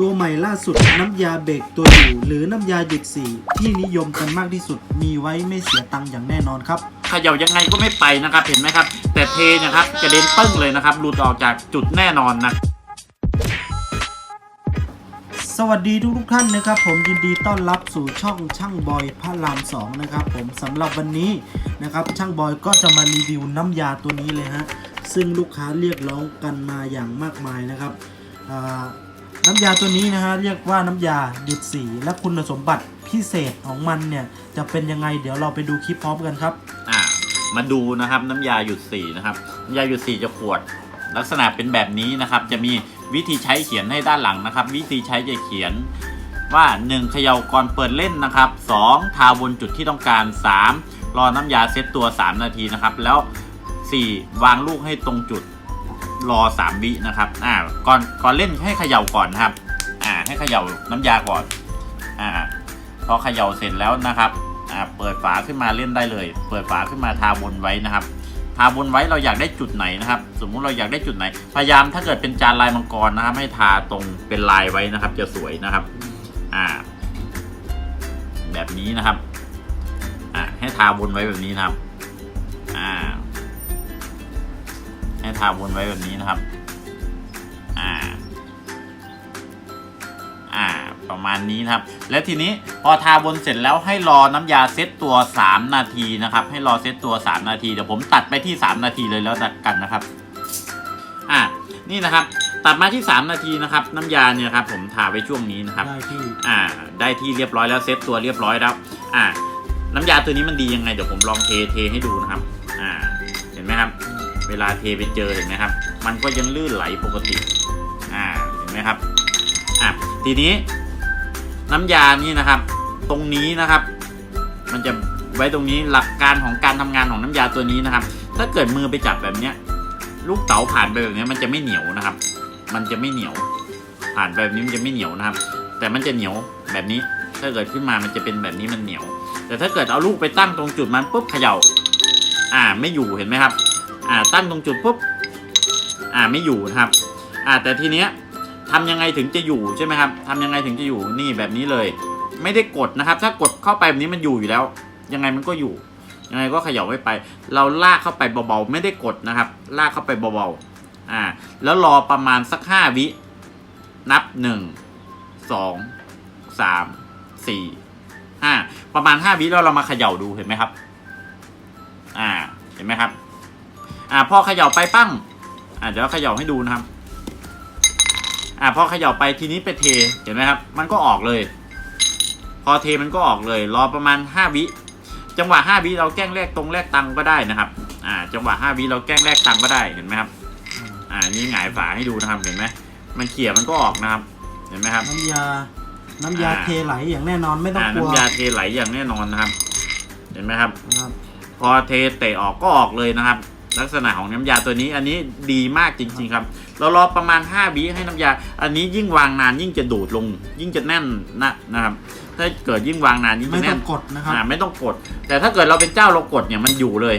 ตัวใหม่ล่าสุดน้ำยาเบรกตัวอยู่หรือน้ำยาหยุดสีที่นิยมกันมากที่สุดมีไว้ไม่เสียตังค์อย่างแน่นอนครับเขย่ายังไงก็ไม่ไปนะครับเห็นไหมครับ แต่เทเนะครับกระเด็นปึ้งเลยนะครับหลุดออกจากจุดแน่นอนนะสวัสดีทุกทุกๆท่านนะครับ ผมยินดีต้อนรับสู่ช่องช่างบอยพระรามสองนะครับ ผมสำหรับวันนี้นะครับ ช่างบอยก็จะมารีวิวน้ำยาตัวนี้เลยฮะซึ่งลูกค้าเรียกร้องกันมาอย่างมากมายนะครับอ่า น้ำยาตัวนี้นะฮะเรียกว่าน้ำยาหยุดสีและคุณสมบัติพิเศษของมันเนี่ยจะเป็นยังไงเดี๋ยวเราไปดูคลิปพร้อมกันครับ อ่ามาดูนะครับน้ำยาหยุดสีนะครับน้ำยาหยุดสีจะขวด ลักษณะเป็นแบบนี้นะครับ จะมีวิธีใช้เขียนให้ด้านหลังนะครับ วิธีใช้จะเขียนว่า 1 เขย่าก่อนเปิดเล่นนะครับ 2 ทาบนจุดที่ต้องการ 3 รอน้ำยาเซตตัว 3 นาทีนะครับ แล้ว 4 วางลูกให้ตรงจุด รอ3วินะครับอ่าก่อนก่อนเล่นให้เขย่าก่อนนะครับอ่าให้เขย่าน้ำยาก่อนอ่าพอเขย่าเสร็จแล้วนะครับอ่าเปิดฝาขึ้นมาเล่นได้เลย เปิดฝาขึ้นมาทาบนไว้นะครับทาบนไว้เราอยากได้จุดไหนนะครับ สมมุติเราอยากได้จุดไหน พยายามถ้าเกิดเป็นจานลายมังกรนะครับ ให้ทาตรงเป็นลายไว้นะครับ จะสวยนะครับ อ่า แบบนี้นะครับ อ่าให้ทาบนไว้แบบนี้นะครับ อ่า ทาบนไว้แบบนี้นะครับ อ่า อ่า ประมาณนี้นะครับ และทีนี้พอทาบนเสร็จแล้วให้รอน้ำยาเซตตัว 3 นาทีนะครับ ให้รอเซตตัว 3 นาที เดี๋ยวผมตัดไปที่ 3 นาทีเลยแล้วกันนะครับ อ่า นี่นะครับ ตัดมาที่ 3 นาทีนะครับ น้ำยาเนี่ยครับ ผมทาไว้ช่วงนี้นะครับ ได้ที่ อ่า ได้ที่เรียบร้อยแล้วเซตตัวเรียบร้อยแล้ว อ่า น้ำยาตัวนี้มันดียังไง เดี๋ยวผมลองเทเทให้ดูนะครับ อ่า เห็นไหมครับ เวลาเทไปเจอเห็นไหมครับ มันก็ยังลื่นไหลปกติ อ่า เห็นไหมครับ อะ ทีนี้น้ำยานี่นะครับ ตรงนี้นะครับ มันจะไว้ตรงนี้หลักการของการทำงานของน้ำยาตัวนี้นะครับ ถ้าเกิดมือไปจับแบบเนี้ย ลูกเต๋าผ่านไปแบบนี้มันจะไม่เหนียวนะครับ มันจะไม่เหนียว ผ่านไปแบบนี้มันจะไม่เหนียวนะครับ แต่มันจะเหนียวแบบนี้ ถ้าเกิดขึ้นมามันจะเป็นแบบนี้มันเหนียว แต่ถ้าเกิดเอาลูกไปตั้งตรงจุดมันปุ๊บเขย่า อ่าไม่อยู่เห็นไหมครับ อ่าตั้งตรงจุดปุ๊บอ่าไม่อยู่นะครับอ่าแต่ทีเนี้ยทำยังไงถึงจะอยู่ใช่ไหมครับทำยังไงถึงจะอยู่นี่แบบนี้เลย ไม่ได้กดนะครับ ถ้ากดเข้าไปแบบนี้มันอยู่อยู่แล้ว ยังไงมันก็อยู่ ยังไงก็เขย่าไว้ไป เราลากเข้าไปเบาๆไม่ได้กดนะครับ ลากเข้าไปเบาๆอ่า แล้วรอประมาณสักห้าวิ นับหนึ่งสองสามสี่ห้าประมาณห้าวิแล้วเรามาเขย่าดูเห็นไหมครับ อ่าเห็นไหมครับ อ่าพอเขย่าไปปั้งอ่าเดี๋ยวเขย่าให้ดูนะครับ อ่าพอเขย่าไปทีนี้ไปเทเห็นไหมครับ มันก็ออกเลย พอเทมันก็ออกเลย รอประมาณห้าวิจังหวะห้าวิเราแกล้งแลกตรงแลกตังก็ได้นะครับ อ่า จังหวะห้าวิเราแกล้งแลกตังก็ได้เห็นไหมครับ อ่านี่หงายฝาให้ดูนะครับเห็นไหมมันเขี่ยมันก็ออกนะครับ เห็นไหมครับ น้ำยา น้ำยาอ่า เทไหลอย่างแน่นอนไม่ต้องอ่ากลัวน้ำยาเทไหลอย่างแน่นอนนะครับ เห็นไหมครับ นะครับพอเทเตะออกก็ออกเลยนะครับ ลักษณะของน้ำยาตัวนี้อันนี้ดีมากจริง ๆ ครับ เรารอประมาณ5วิให้น้ำยา อันนี้ยิ่งวางนานยิ่งจะดูดลง ยิ่งจะแน่นนะนะครับ ถ้าเกิดยิ่งวางนานยิ่งไม่จะต้แน่อนงกดนะครับอ่าไม่ต้องกด แต่ถ้าเกิดเราเป็นเจ้าเรากดเนี่ยมันอยู่เลย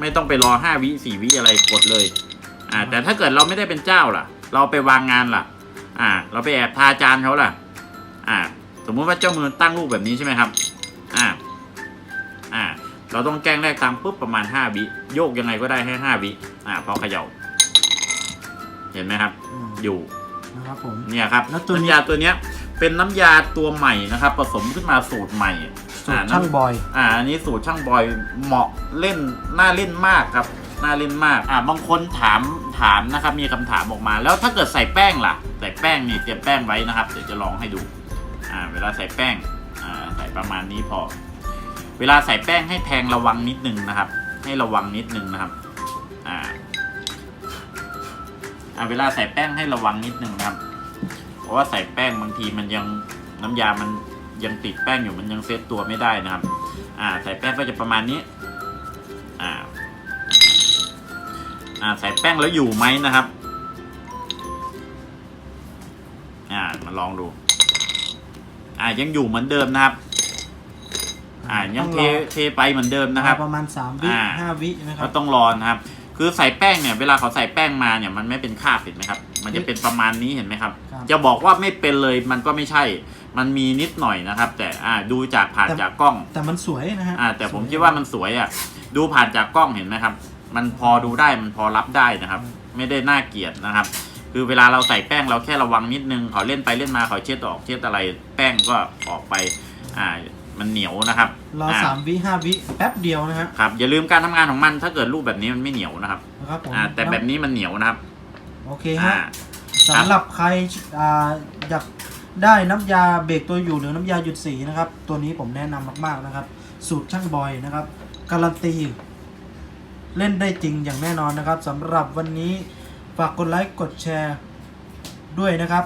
ไม่ต้องไปรอ5วิ4วิอะไรกดเลยอ่าแต่ถ้าเกิดเราไม่ได้เป็นเจ้าล่ะ เราไปวางงานล่ะ อ่า เราไปแอบทาจานเขาล่ะ อ่า สมมุติว่าเจ้ามือตั้งรูปแบบนี้ใช่ไหมครับ อ่าอ่า เราต้องแกล้งแรกตังค์ปุ๊บประมาณ5วิโยกยังไงก็ได้ให้5วิอ่าพอเขย่า เห็นไหมครับ อืมอยู่นะครับผม เนี่ยครับแล้วตัวนี้ น้ำยาตัวเนี้ย เป็นน้ำยาตัวใหม่นะครับ ผสมขึ้นมาสูตรใหม่สูตรอ่ช่างน้ำบอย อ่าอันนี้สูตรช่างบอยเหมาะเล่นน่าเล่นมากครับน่าเล่นมากอ่าบางคนถามถามนะครับ มีคำถามออกมา แล้วถ้าเกิดใส่แป้งล่ะ ใส่แป้งนี่เตรียมแป้งไว้นะครับเดี๋ยวจะลองให้ดู อ่า เวลาใส่แป้งอ่าใส่ประมาณนี้พอ เวลาใส่แป้งให้แทงระวังนิดนึงนะครับ ให้ระวังนิดนึงนะครับอ่าอ่าเวลาใส่แป้งให้ระวังนิดนึงนะครับ เพราะว่าใส่แป้งบางทีมันยังน้ำยามันยังติดแป้งอยู่มันยังเซตตัวไม่ได้นะครับ อ่า ใส่แป้งก็จะประมาณนี้ อ่า อ่า ใส่แป้งแล้วอยู่ไหมนะครับ อ่า มาลองดู อ่า ยังอยู่เหมือนเดิมนะครับ อ่ายังเทเทไปเหมือนเดิมนะครับ ประมาณ 3 วิอ่า5วินะครัก็บ ต้องรอนะครับ คือใส่แป้งเนี่ยเวลาเขาใส่แป้งมาเนี่ยมันไม่เป็นคราบเห็นไหมครับ มันจะเป็นประมาณนี้เห็นไหมครับ ครับ จะบอกว่าไม่เป็นเลยมันก็ไม่ใช่ มันมีนิดหน่อยนะครับ แต่อ่าดูจากผ่านจากกล้อง แต่มันสวยนะฮะอ่าแต่ผมคิดว่ามันสวยอะดูผ่านจากกล้องเห็นไหมครับ มันพอดูได้มันพอรับได้นะครับ ไม่ได้น่าเกลียดนะครับ คือเวลาเราใส่แป้งเราแค่ระวังนิดนึงเขาเล่นไปเล่นมาเขาเช็ดออกเช็ดอะไร แป้งก็ออกไปอ่า มันเหนียวนะครับรอสามวิห้าวิแป๊บเดียวนะฮะครับอย่าลืมการทำงานของมันถ้าเกิดรูปแบบนี้มันไม่เหนียวนะครับนะครับผมอ่าแต่แบบนี้มันเหนียวนะครับ โอเคอ่าฮะสำหรับใครอ่าอยากได้น้ำยาเบรกตัวอยู่หรือน้ำยาหยุดสีนะครับ ตัวนี้ผมแนะนำมาก ๆนะครับ สูตรช่างบอยนะครับการันตีเล่นได้จริงอย่างแน่นอนนะครับสำหรับวันนี้ฝากกดไลค์กดแชร์ด้วยนะครับ